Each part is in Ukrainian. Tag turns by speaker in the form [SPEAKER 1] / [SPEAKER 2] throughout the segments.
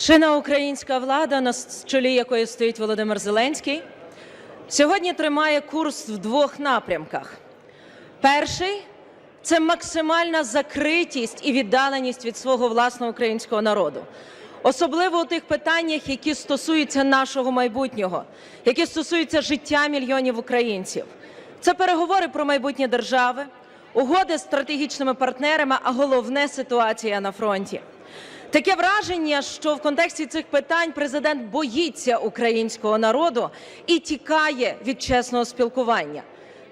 [SPEAKER 1] Чинна українська влада, на чолі якої стоїть Володимир Зеленський, сьогодні тримає курс в двох напрямках. Перший це максимальна закритість і віддаленість від свого власного українського народу, особливо у тих питаннях, які стосуються нашого майбутнього, які стосуються життя мільйонів українців. Це переговори про майбутнє держави, угоди з стратегічними партнерами, а головне ситуація на фронті. Таке враження, що в контексті цих питань президент боїться українського народу і тікає від чесного спілкування.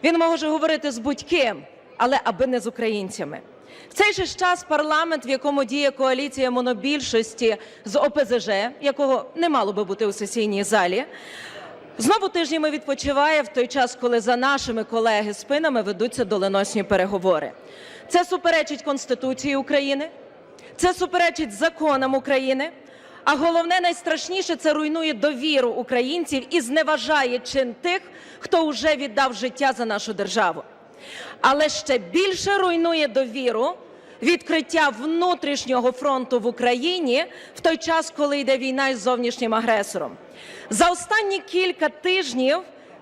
[SPEAKER 1] Він може говорити з будь-ким, але аби не з українцями. В цей же час парламент, в якому діє коаліція монобільшості з ОПЗЖ, якого не мало би бути у сесійній залі, знову тижнями відпочиває в той час, коли за нашими колеги спинами ведуться доленосні переговори. Це суперечить Конституції України. Це суперечить законам України. А головне, найстрашніше це руйнує довіру українців і зневажає чин тих, хто вже віддав життя за нашу державу. Але ще більше руйнує довіру відкриття внутрішнього фронту в Україні в той час, коли йде війна із зовнішнім агресором. За останні кілька тижнів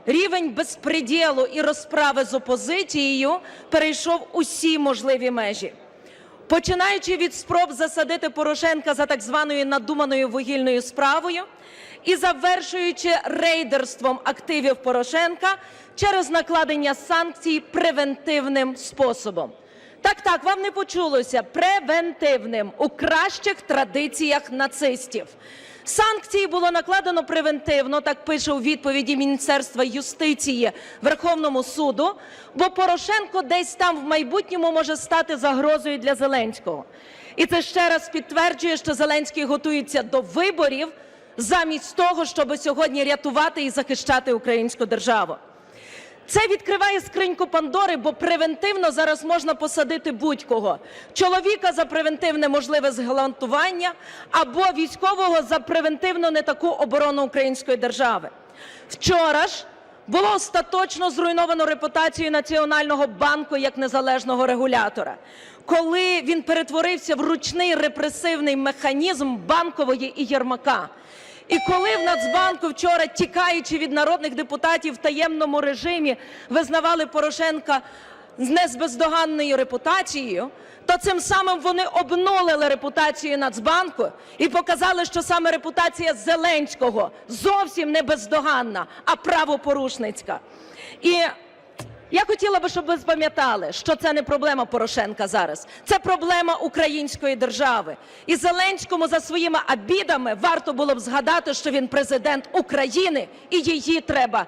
[SPEAKER 1] рівень безпреділу і розправи з опозицією перейшов усі можливі межі. Починаючи від спроб засадити Порошенка за так званою надуманою вугільною справою і завершуючи рейдерством активів Порошенка через накладення санкцій превентивним способом. Так, так, вам не почулося превентивним у кращих традиціях нацистів. Санкції було накладено превентивно, так пише у відповіді Міністерства юстиції Верховному суду, бо Порошенко десь там в майбутньому може стати загрозою для Зеленського. І це ще раз підтверджує, що Зеленський готується до виборів замість того, щоб сьогодні рятувати і захищати українську державу. Це відкриває скриньку Пандори, бо превентивно зараз можна посадити будь-кого: чоловіка за превентивне можливе зґвалтування або військового за превентивно не таку оборону української держави. Вчора ж було остаточно зруйновано репутацію Національного банку як незалежного регулятора, коли він перетворився в ручний репресивний механізм банкової і Єрмака. І коли в Нацбанку вчора, тікаючи від народних депутатів в таємному режимі, визнавали Порошенка з бездоганною репутацією, то цим самим вони обнулили репутацію Нацбанку і показали, що саме репутація Зеленського зовсім не бездоганна, а правопорушницька. І я хотіла би, щоб ви запам'ятали, що це не проблема Порошенка зараз, це проблема української держави. І Зеленському за своїми обідами варто було б згадати, що він президент України, і її треба